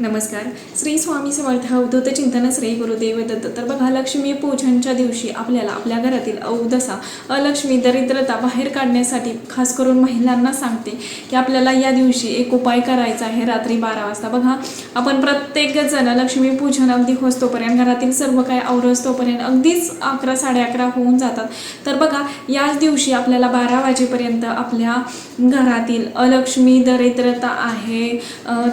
नमस्कार. श्री स्वामी समर्थ अवधूत चिंतन श्री गुरुदेव दत्त. तर बघा लक्ष्मी पूजनच्या दिवशी आपल्याला आपल्या घरातील अवदसा अलक्ष्मी दरिद्रता बाहेर काढण्यासाठी खास करून महिलांना सांगते की आपल्याला या दिवशी एक उपाय करायचा आहे रात्री बारा वाजता. बघा आपण प्रत्येक जण लक्ष्मी पूजन अगदी होसतोपर्यंत घरातील सर्व काय आवरस्तोपर्यंत अगदीच अकरा साडे अकरा होऊन जातात. तर बघा याच दिवशी आपल्याला बारा वाजेपर्यंत आपल्या घरातील अलक्ष्मी दरिद्रता आहे.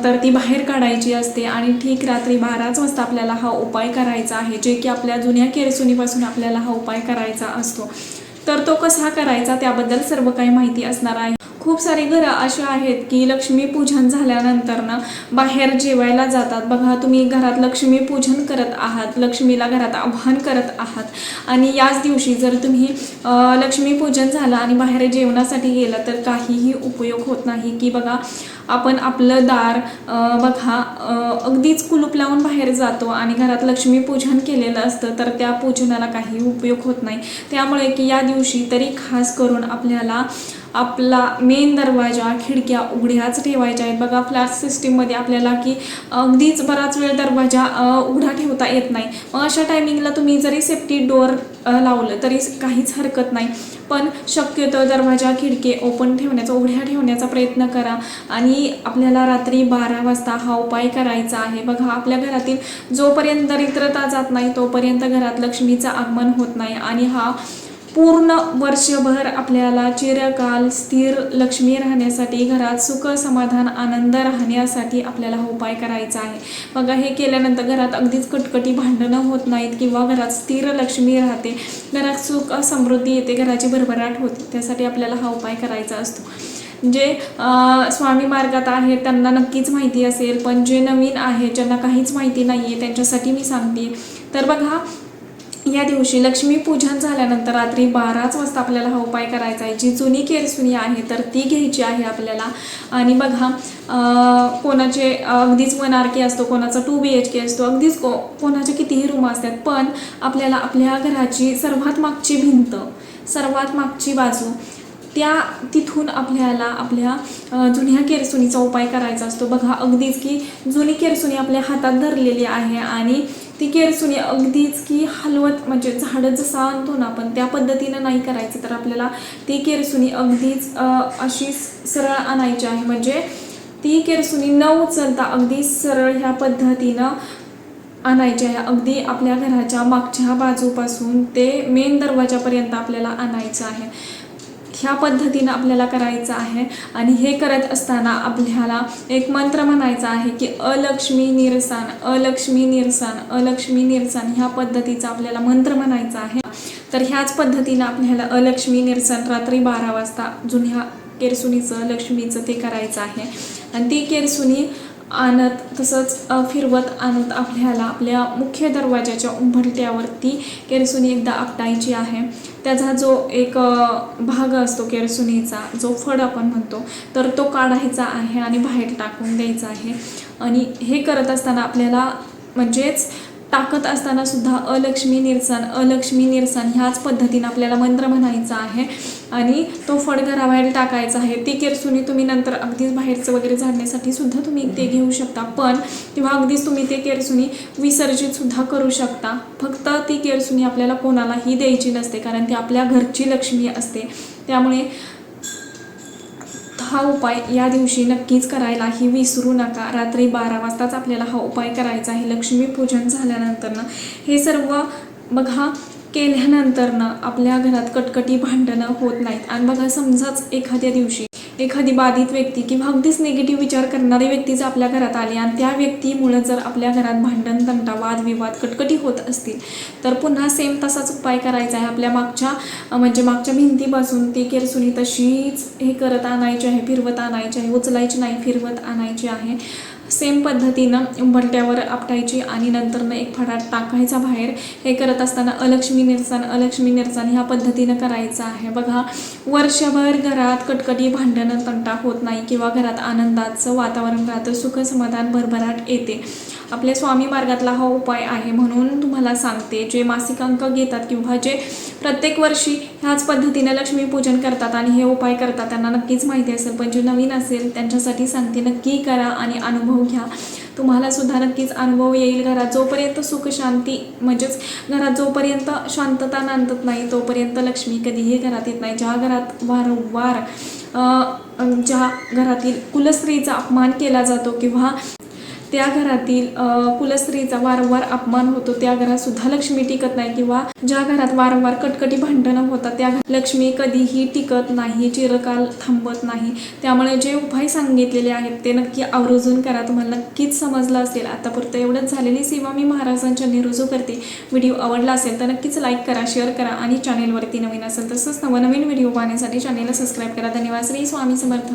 तर ती बाहेर काढायची असते आणि ठीक रात्री बाराच वाजता आपल्याला हा उपाय करायचा आहे जे की आपल्या जुन्या केरसुनीपासून आपल्याला हा उपाय करायचा असतो. तर तो कसा करायचा त्याबद्दल सर्व काही माहिती असणार आहे. खूप सारी घरं अशी आहेत की लक्ष्मीपूजन झाल्यानंतर ना बाहेर जेवायला जातात. बघा तुम्ही घरात लक्ष्मीपूजन करत आहात लक्ष्मीला घरात आव्हान करत आहात. आणि याच दिवशी जर तुम्ही लक्ष्मीपूजन झालं आणि बाहेर जेवणासाठी गेलं तर काहीही उपयोग होत नाही. की बघा आपण आपलं दार बघा अगदीच कुलूप लावून बाहेर जातो आणि घरात लक्ष्मीपूजन केलेलं असतं तर त्या पूजनाला काही उपयोग होत नाही. त्यामुळे की या दिवशी तरी खास करून आपल्याला आपला मेन दरवाजा खिडक्या उघड्याच ठेवायच्या आहेत. बघा फ्लॅट सिस्टीममध्ये आपल्याला की अगदीच बराच वेळ दरवाजा उघडा ठेवता येत नाही. मग अशा टायमिंगला तुम्ही जरी सेफ्टी डोअर लावलं तरी काहीच हरकत नाही. पण शक्यतो दरवाजा खिडके ओपन ठेवण्याचा उघड्या ठेवण्याचा प्रयत्न करा. आणि आपल्याला रात्री बारा वाजता हा उपाय करायचा आहे. बघा आपल्या घरातील जोपर्यंत दरिद्रता जात नाही तोपर्यंत घरात लक्ष्मीचं आगमन होत नाही. आणि हा पूर्ण वर्षभर आपल्याला चिरकाल स्थिर लक्ष्मी राहण्यासाठी घरात सुख समाधान आनंद राहण्यासाठी आपल्याला हा उपाय करायचा आहे. बघा हे केल्यानंतर घरात अगदीच कटकटी भांडणं होत नाहीत किंवा घरात स्थिर लक्ष्मी राहते. घरात सुख समृद्धी येते घराची भरभराट होते. त्यासाठी आपल्याला हा उपाय करायचा असतो. जे स्वामी मार्गात आहे त्यांना नक्कीच माहिती असेल पण जे नवीन आहे ज्यांना काहीच माहिती नाही आहे त्यांच्यासाठी मी सांगते. तर बघा या दिवशी लक्ष्मीपूजन झाल्यानंतर रात्री बाराच वाजता आपल्याला हा उपाय करायचा आहे. जी जुनी केरसुनी आहे तर ती घ्यायची आहे आपल्याला. आणि बघा कोणाचे अगदीच वन आर के असतो कोणाचा टू बी एच के असतो अगदीच को कोणाचे कितीही रूम असतात पण आपल्याला आपल्या घराची सर्वात मागची भिंत सर्वात मागची बाजू त्या तिथून आपल्याला आपल्या जुन्या केरसुनीचा उपाय करायचा असतो. बघा अगदीच की जुनी केरसुनी आपल्या हातात धरलेली आहे आणि ती केरसुनी अगदीच की हलवत म्हणजे झाडं जसं आणतो ना आपण त्या पद्धतीनं नाही करायचं. तर आपल्याला ती केरसुनी अगदीच अशी सरळ आणायची आहे. म्हणजे ती केरसुनी न उचलता अगदी सरळ ह्या पद्धतीनं आणायची आहे. अगदी आपल्या घराच्या मागच्या बाजूपासून ते मेन दरवाजापर्यंत आपल्याला आणायचं आहे. ह्या पद्धतीनं आपल्याला करायचं आहे. आणि हे करत असताना आपल्याला एक मंत्र म्हणायचा आहे की अलक्ष्मी निरसन अलक्ष्मी निरसन अलक्ष्मी निरसन ह्या पद्धतीचा आपल्याला मंत्र म्हणायचा आहे. तर ह्याच पद्धतीनं आपल्याला अलक्ष्मी निरसन रात्री बारा वाजता जुन्या केरसुनीचं लक्ष्मीचं ते करायचं आहे. आणि ती केरसुनी आणत तसंच फिरवत आणत आपल्याला आपल्या मुख्य दरवाजाच्या उंबरट्यावरती केरसुनी एकदा आपटायची आहे. त्याचा जो एक भाग असतो केरसुनीचा जो फड आपण म्हणतो तर तो काढायचा आहे आणि बाहेर टाकून द्यायचा आहे. आणि हे करत असताना आपल्याला म्हणजेच टाकत असताना सुद्धा अलक्ष्मी निरसन अलक्ष्मी निरसन ह्याच पद्धतीनं आपल्याला मंत्र म्हणायचा आहे. आणि तो फड घराबाहेर टाकायचा आहे. ती केरसुनी तुम्ही नंतर अगदीच बाहेरचं वगैरे झाडण्यासाठी सुद्धा तुम्ही ते घेऊ शकता. पण किंवा अगदीच तुम्ही ते केरसुनी विसर्जित सुद्धा करू शकता. फक्त ती केरसुनी आपल्याला कोणालाही द्यायची नसते. कारण ती आपल्या घरची लक्ष्मी असते. त्यामुळे हा उपाय या दिवशी नक्कीच करायलाही विसरू नका. रात्री बारा वाजताच आपल्याला हा उपाय करायचा आहे. लक्ष्मीपूजन झाल्यानंतरनं हे सर्व बघा केल्यानंतरनं आपल्या घरात कटकटी भांडणं होत नाहीत. आणि बघा समजाच एखाद्या दिवशी एखादी बाधित व्यक्ती किंवा अगदीच निगेटिव्ह विचार करणारी व्यक्ती जर आपल्या घरात आली आणि त्या व्यक्तीमुळं जर आपल्या घरात भांडण तंटा वादविवाद कटकटी होत असतील तर पुन्हा सेम तसाच उपाय करायचा आहे. आपल्या मागच्या म्हणजे मागच्या भिंतीपासून ती केरसुनी तशीच हे करत आणायची आहे फिरवत आणायची आहे उचलायची नाही फिरवत आणायची आहे. सेम पद्धतीनं उंबरट्यावर आपटायची आणि नंतरनं एक फडार टाकायचा बाहेर. हे करत असताना अलक्ष्मी निरसन अलक्ष्मी निरसन ह्या पद्धतीनं करायचं आहे. बघा वर्षभर घरात कटकटी भांडणं तंटा होत नाही किंवा घरात आनंदाचं वातावरण राहतं सुख समाधान भरभराट येते. आपल्या स्वामी मार्गातला हा उपाय आहे म्हणून तुम्हाला सांगते जे मासिक अंक घेतात किंवा जे प्रत्येक वर्षी ह्याच पद्धतीने लक्ष्मीपूजन करतात आणि हे उपाय करतात त्यांना नक्कीच माहिती असेल. पण जे नवीन असेल त्यांच्यासाठी सांगते नक्की करा आणि अनुभव घ्या. तुम्हाला सुद्धा नक्कीच अनुभव येईल. घरात जोपर्यंत सुख शांती म्हणजेच घरात जोपर्यंत शांतता नांदत नाही तोपर्यंत लक्ष्मी कधीही घरात येत नाही. ज्या घरात वारंवार ज्या घरातील कुलस्त्रीचा अपमान केला जातो किंवा त्या घरातील कुलस्त्रीचा वारंवार अपमान होतो. त्या घरात सुद्धा लक्ष्मी टिकत नाही किंवा ज्या घरात वारंवार कटकटी भांडणं होतात त्या लक्ष्मी कधीही टिकत नाही चिरकाल थांबत नाही. त्यामुळे जे उपाय सांगितलेले आहेत ते नक्की आवर्जून करा. तुम्हाला नक्कीच समजलं असेल. आतापुरतं एवढंच झालेली सेवा मी महाराजांच्या निरुजू करते. व्हिडिओ आवडला असेल तर नक्कीच लाईक करा शेअर करा आणि चॅनेलवरती नवीन असेल तसंच नवनवीन व्हिडिओ पाहण्यासाठी चॅनेलला सबस्क्राईब करा. धन्यवाद. श्री स्वामी समर्थ.